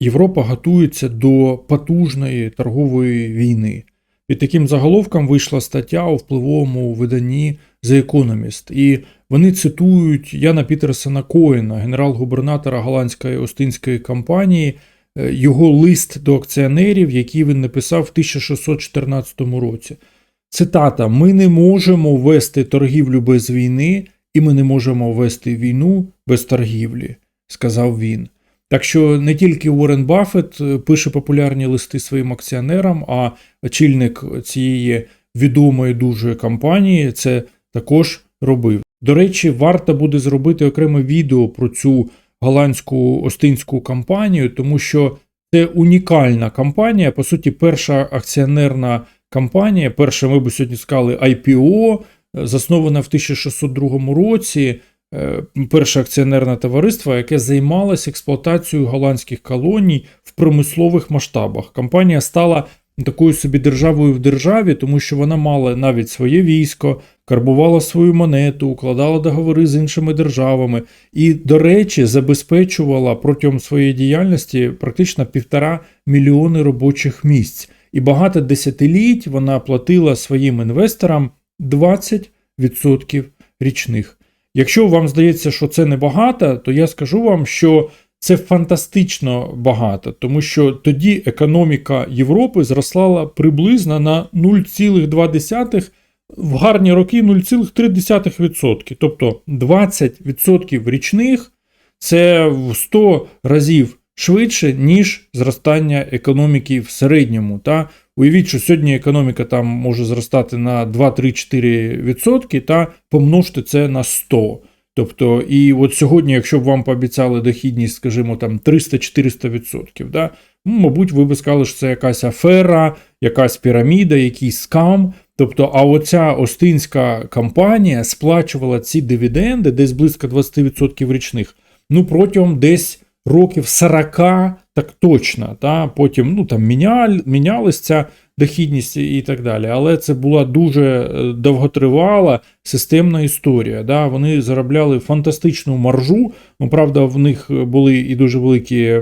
Європа готується до потужної торгової війни. Під таким заголовком вийшла стаття у впливовому виданні The Economist. І вони цитують Яна Пітерсона Коена, генерал-губернатора голландської остинської компанії, е, його лист до акціонерів, який він написав в 1614 році. Цитата: Ми не можемо вести торгівлю без війни, і ми не можемо вести війну без торгівлі, сказав він. Так що не тільки Уоррен Баффет е, пише популярні листи своїм акціонерам, а очільник цієї відомої дуже компанії це також робив. До речі, варто буде зробити окреме відео про цю голландську остинську компанію, тому що це унікальна компанія, по суті, перша акціонерна компанія, перша, ми б сьогодні сказали, IPO, е, заснована в 1602 році. Е, Перше акціонерне товариство, яке займалося експлуатацією голландських колоній в промислових масштабах. Компанія стала такою собі державою в державі, тому що вона мала навіть своє військо, карбувала свою монету, укладала договори з іншими державами і, до речі, забезпечувала протягом своєї діяльності практично півтора мільйони робочих місць. І багато десятиліть вона платила своїм інвесторам 20% річних. Якщо вам здається, що це небагато, то я скажу вам, що це фантастично багато, тому що тоді економіка Європи зросла приблизно на 0,2%. в гарні роки 0,3%. Тобто 20% річних це в 100 разів швидше, ніж зростання економіки в середньому. Та Уявіть, що сьогодні економіка там може зростати на 2-3-4%, та помножте це на 100. Тобто, і от сьогодні, якщо б вам пообіцяли дохідність, скажімо, там 300-400%, да, ну, мабуть, ви б сказали, що це якась афера, якась піраміда, якийсь скам. Тобто, а оця Остинська компанія сплачувала ці дивіденди десь близько 20% річних, ну протягом десь років 40, так точно. Та? Потім ну, там мінял, мінялась ця дохідність і так далі. Але це була дуже е, довготривала системна історія. Да? Вони заробляли фантастичну маржу. Ну, правда, в них були і дуже великі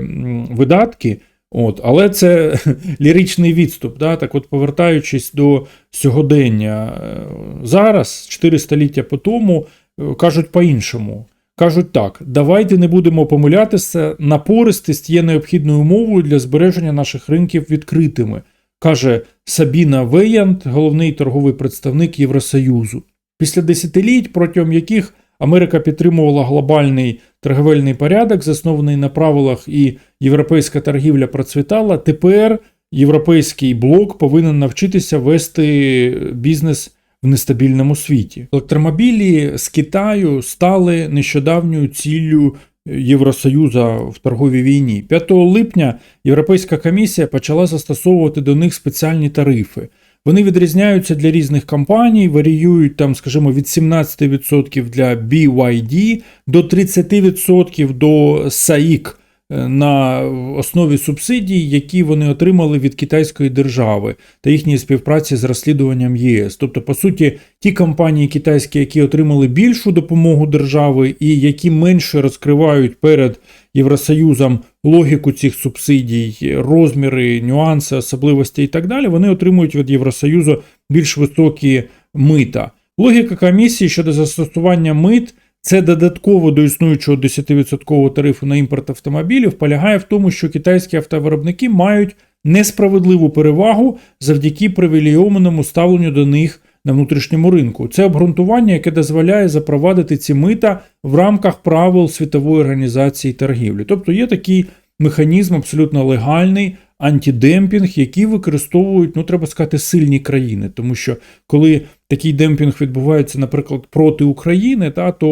видатки. От, Але це ліричний відступ. Да? Так от, повертаючись до сьогодення, е, зараз, 4 століття по тому, е, кажуть по-іншому. Кажуть так, давайте не будемо помилятися, напористість є необхідною умовою для збереження наших ринків відкритими, каже Сабіна Веянт, головний торговий представник Євросоюзу. Після десятиліть, протягом яких Америка підтримувала глобальний торговельний порядок, заснований на правилах, і європейська торгівля процвітала, тепер європейський блок повинен навчитися вести бізнес в нестабільному світі. Електромобілі з Китаю стали нещодавньою ціллю Євросоюзу в торговій війні. 5 липня Європейська комісія почала застосовувати до них спеціальні тарифи. Вони відрізняються для різних компаній, варіюють там, скажімо, від 17% для BYD до 30% до SAIC – на основі субсидій, які вони отримали від китайської держави та їхньої співпраці з розслідуванням ЄС. Тобто, по суті, ті компанії китайські, які отримали більшу допомогу держави і які менше розкривають перед Євросоюзом логіку цих субсидій, розміри, нюанси, особливості і так далі, вони отримують від Євросоюзу більш високі мита. Логіка комісії щодо застосування мит. Це додатково до існуючого 10% тарифу на імпорт автомобілів полягає в тому, що китайські автовиробники мають несправедливу перевагу завдяки привілейованому ставленню до них на внутрішньому ринку. Це обґрунтування, яке дозволяє запровадити ці мита в рамках правил світової організації торгівлі. Тобто є такий механізм абсолютно легальний, антидемпінг, які використовують, ну треба сказати, сильні країни. Тому що коли такий демпінг відбувається, наприклад, проти України, та то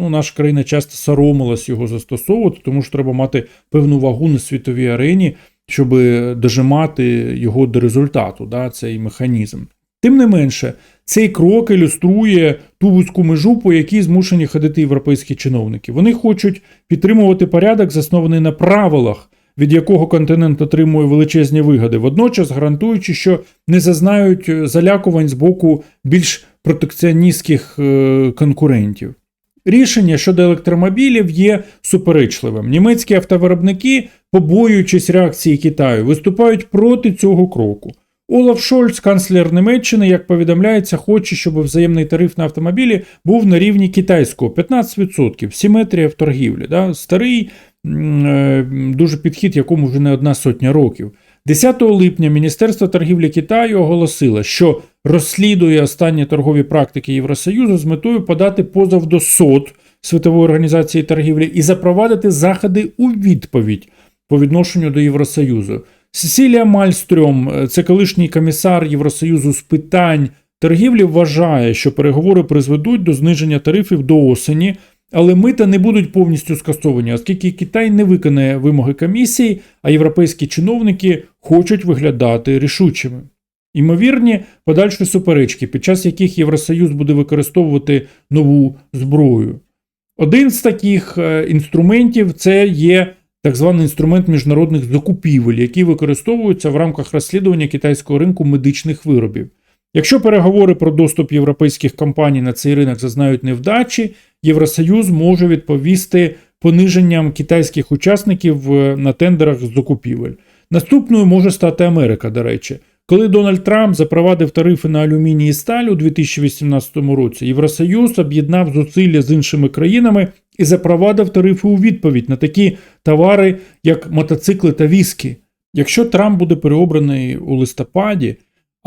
ну, наша країна часто соромилась його застосовувати, тому що треба мати певну вагу на світовій арені, щоб дожимати його до результату, да, цей механізм. Тим не менше, цей крок ілюструє ту вузьку межу, по якій змушені ходити європейські чиновники. Вони хочуть підтримувати порядок, заснований на правилах, від якого континент отримує величезні вигоди, водночас гарантуючи, що не зазнають залякувань з боку більш протекціоністських е, конкурентів. Рішення щодо електромобілів є суперечливим. Німецькі автовиробники побоюючись реакції Китаю, виступають проти цього кроку. Олаф Шольц, канцлер Німеччини, як повідомляється, хоче, щоб взаємний тариф на автомобілі був на рівні китайського 15%, симетрія в торгівлі. Да? Старий е, дуже підхід, якому вже не одна сотня років. 10 липня Міністерство торгівлі Китаю оголосило, що розслідує останні торгові практики Євросоюзу з метою подати позов до СОД Світової організації торгівлі і запровадити заходи у відповідь по відношенню до Євросоюзу. Сесілія Мальстрьом, е, це колишній комісар Євросоюзу з питань торгівлі, вважає, що переговори призведуть до зниження тарифів до осені, але мита не будуть повністю скасовані, оскільки Китай не виконає вимоги комісії, а європейські чиновники хочуть виглядати рішучими. Ймовірні подальші суперечки, під час яких Євросоюз буде використовувати нову зброю. Один з таких е, інструментів це є так званий інструмент міжнародних закупівель, який використовується в рамках розслідування китайського ринку медичних виробів. Якщо переговори про доступ європейських компаній на цей ринок зазнають невдачі, Євросоюз може відповісти пониженням китайських учасників е, на тендерах з закупівель. Наступною може стати Америка, до речі. Коли Дональд Трамп запровадив тарифи на алюміній і сталь у 2018 році, Євросоюз об'єднав зусилля з іншими країнами і запровадив тарифи у відповідь на такі товари, як мотоцикли та віскі. Якщо Трамп буде переобраний у листопаді,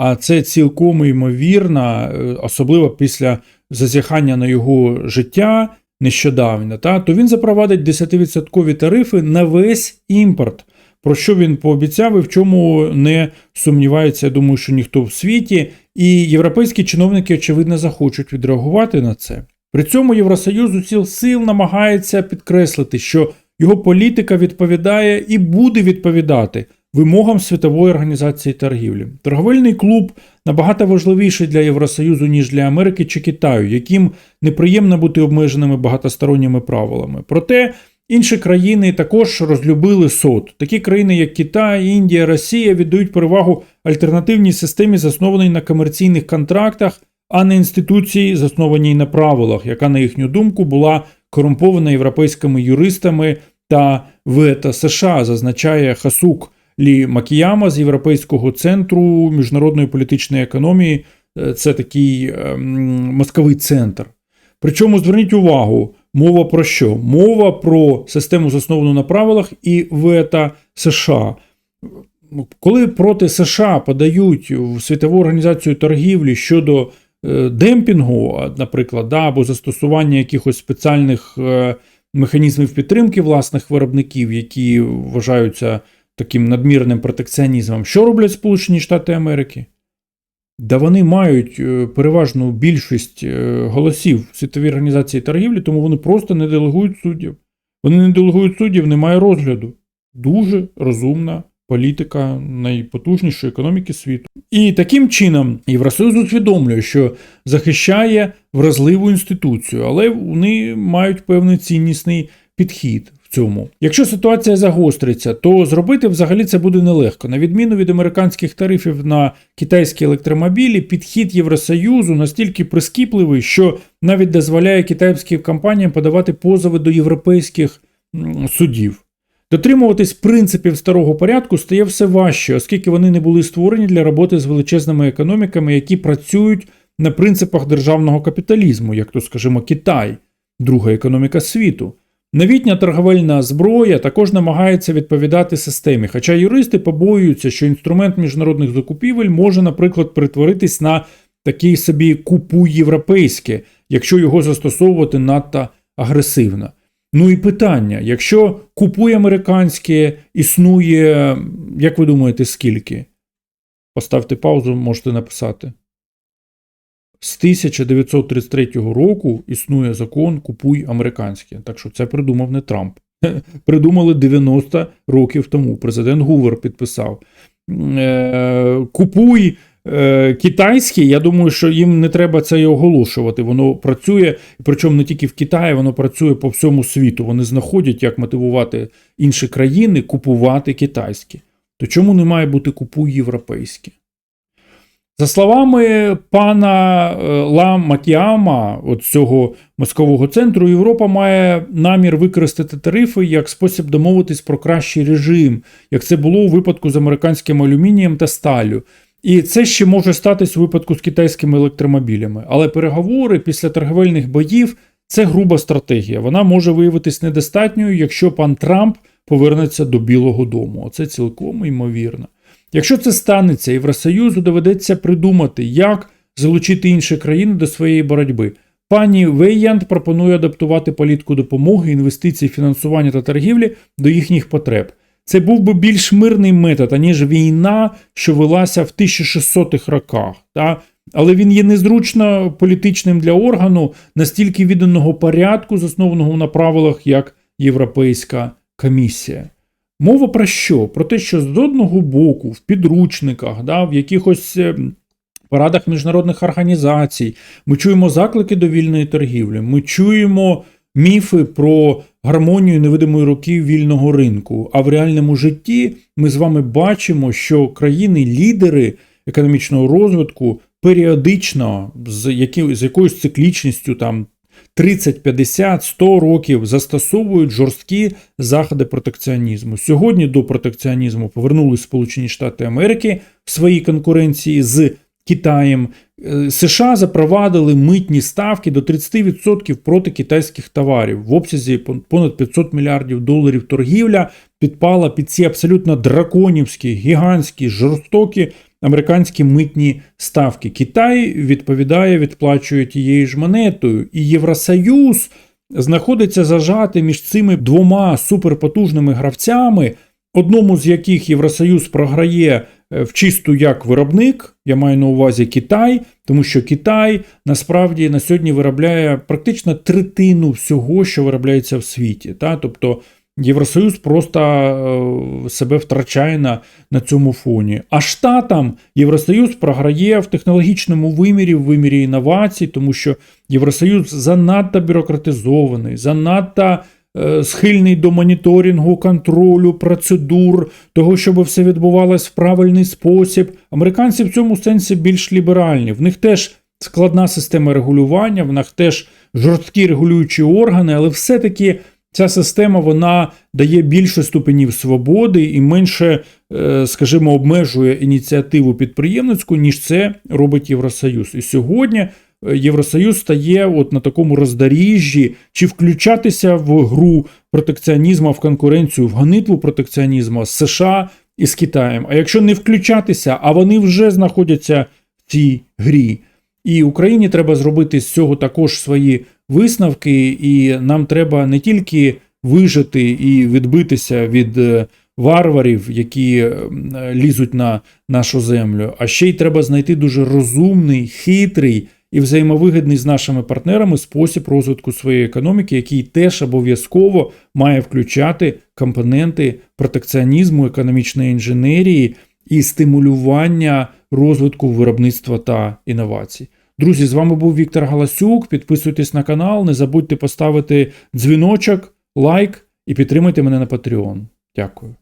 а це цілком ймовірно, е, особливо після зазіхання на його життя нещодавно, та, то він запровадить 10% тарифи на весь імпорт. Про що він пообіцяв і в чому не сумнівається, я думаю, що ніхто в світі, і європейські чиновники, очевидно, захочуть відреагувати на це. При цьому Євросоюз усіх сил намагається підкреслити, що його політика відповідає і буде відповідати вимогам Світової організації торгівлі. Торговельний клуб набагато важливіший для Євросоюзу, ніж для Америки чи Китаю, яким неприємно бути обмеженими багатосторонніми правилами. Проте інші країни також розлюбили СОД. Такі країни, як Китай, Індія, Росія, віддають перевагу альтернативній системі, заснованій на комерційних контрактах, а не інституції, заснованій на правилах, яка, на їхню думку, була корумпована європейськими юристами та вето США, зазначає Хасук Лі Макіяма з Європейського центру міжнародної політичної економії. Е, Це такий ем, мозковий центр. Причому зверніть увагу, мова про що? Мова про систему, засновану на правилах і вето США. Коли проти США подають в Світову організацію торгівлі щодо е, демпінгу, наприклад, да, або застосування якихось спеціальних е, механізмів підтримки власних виробників, які вважаються таким надмірним протекціонізмом, що роблять Сполучені Штати Америки? Да вони мають е, переважну більшість е, голосів в світовій організації торгівлі, тому вони просто не делегують суддів. Вони не делегують суддів, немає розгляду. Дуже розумна політика найпотужнішої економіки світу. І таким чином Євросоюз усвідомлює, що захищає вразливу інституцію, але вони мають певний ціннісний підхід цьому. Якщо ситуація загостриться, то зробити взагалі це буде нелегко. На відміну від американських тарифів на китайські електромобілі, підхід Євросоюзу настільки прискіпливий, що навіть дозволяє китайським компаніям подавати позови до європейських судів. Дотримуватись принципів старого порядку стає все важче, оскільки вони не були створені для роботи з величезними економіками, які працюють на принципах державного капіталізму, як то, скажімо, Китай, друга економіка світу. Новітня торговельна зброя також намагається відповідати системі, хоча юристи побоюються, що інструмент міжнародних закупівель може, наприклад, перетворитись на такий собі купуй європейське, якщо його застосовувати надто агресивно. Ну і питання: якщо купуй американське існує, як ви думаєте, скільки? Поставте паузу, можете написати. З 1933 року існує закон Купуй американське. Так що це придумав не Трамп. Придумали 90 років тому. Президент Гувер підписав. Е, Купуй е, китайське. Я думаю, що їм не треба це і оголошувати. Воно працює, причому не тільки в Китаї, воно працює по всьому світу. Вони знаходять, як мотивувати інші країни купувати китайське. То чому не має бути купуй європейське? За словами пана е, Ла Макіама, от цього мозкового центру, Європа має намір використати тарифи як спосіб домовитись про кращий режим, як це було у випадку з американським алюмінієм та сталю. І це ще може статись у випадку з китайськими електромобілями. Але переговори після торговельних боїв це груба стратегія. Вона може виявитись недостатньою, якщо пан Трамп повернеться до Білого Дому. Оце цілком ймовірно. Якщо це станеться, Євросоюзу доведеться придумати, як залучити інші країни до своєї боротьби. Пані Вейянд пропонує адаптувати політику допомоги, інвестицій, фінансування та торгівлі до їхніх потреб. Це був би більш мирний метод, аніж війна, що велася в 1600-х роках. Та? Але він є незручно політичним для органу настільки відданого порядку, заснованого на правилах, як Європейська комісія. Мова про що? Про те, що з одного боку, в підручниках, да, в якихось е, порадах міжнародних організацій, ми чуємо заклики до вільної торгівлі, ми чуємо міфи про гармонію невидимої руки вільного ринку. А в реальному житті ми з вами бачимо, що країни-лідери економічного розвитку періодично з, які, з якоюсь циклічністю там 30, 50, 100 років застосовують жорсткі заходи протекціонізму. Сьогодні до протекціонізму повернулись Сполучені Штати Америки в своїй конкуренції з Китаєм. Е, США запровадили митні ставки до 30% проти китайських товарів в обсязі понад 500 мільярдів доларів торгівля підпала під ці абсолютно драконівські, гігантські, жорстокі американські митні ставки. Китай відповідає, відплачує тією ж монетою, і Євросоюз знаходиться зажати між цими двома суперпотужними гравцями, одному з яких Євросоюз програє е, в чисту як виробник. Я маю на увазі Китай, тому що Китай насправді на сьогодні виробляє практично третину всього, що виробляється в світі. Та? Тобто Євросоюз просто е, себе втрачає на, на цьому фоні. А штатам Євросоюз програє в технологічному вимірі, в вимірі інновацій, тому що Євросоюз занадто бюрократизований, занадто е, схильний до моніторингу, контролю, процедур, того, щоб все відбувалось в правильний спосіб. Американці в цьому сенсі більш ліберальні. В них теж складна система регулювання, в них теж жорсткі регулюючі органи, але все-таки. Ця система вона дає більше ступенів свободи і менше, е, скажімо, обмежує ініціативу підприємницьку, ніж це робить Євросоюз. І сьогодні е, Євросоюз стає от на такому роздоріжжі, чи включатися в гру протекціонізму, в конкуренцію, в гонитву протекціонізму з США і з Китаєм. А якщо не включатися, а вони вже знаходяться в цій грі. І Україні треба зробити з цього також свої висновки, і нам треба не тільки вижити і відбитися від е, варварів, які е, лізуть на нашу землю, а ще й треба знайти дуже розумний, хитрий і взаємовигідний з нашими партнерами спосіб розвитку своєї економіки, який теж обов'язково має включати компоненти протекціонізму, економічної інженерії і стимулювання розвитку виробництва та інновацій. Друзі, з вами був Віктор Галасюк. Підписуйтесь на канал, не забудьте поставити дзвіночок, лайк і підтримайте мене на Patreon. Дякую.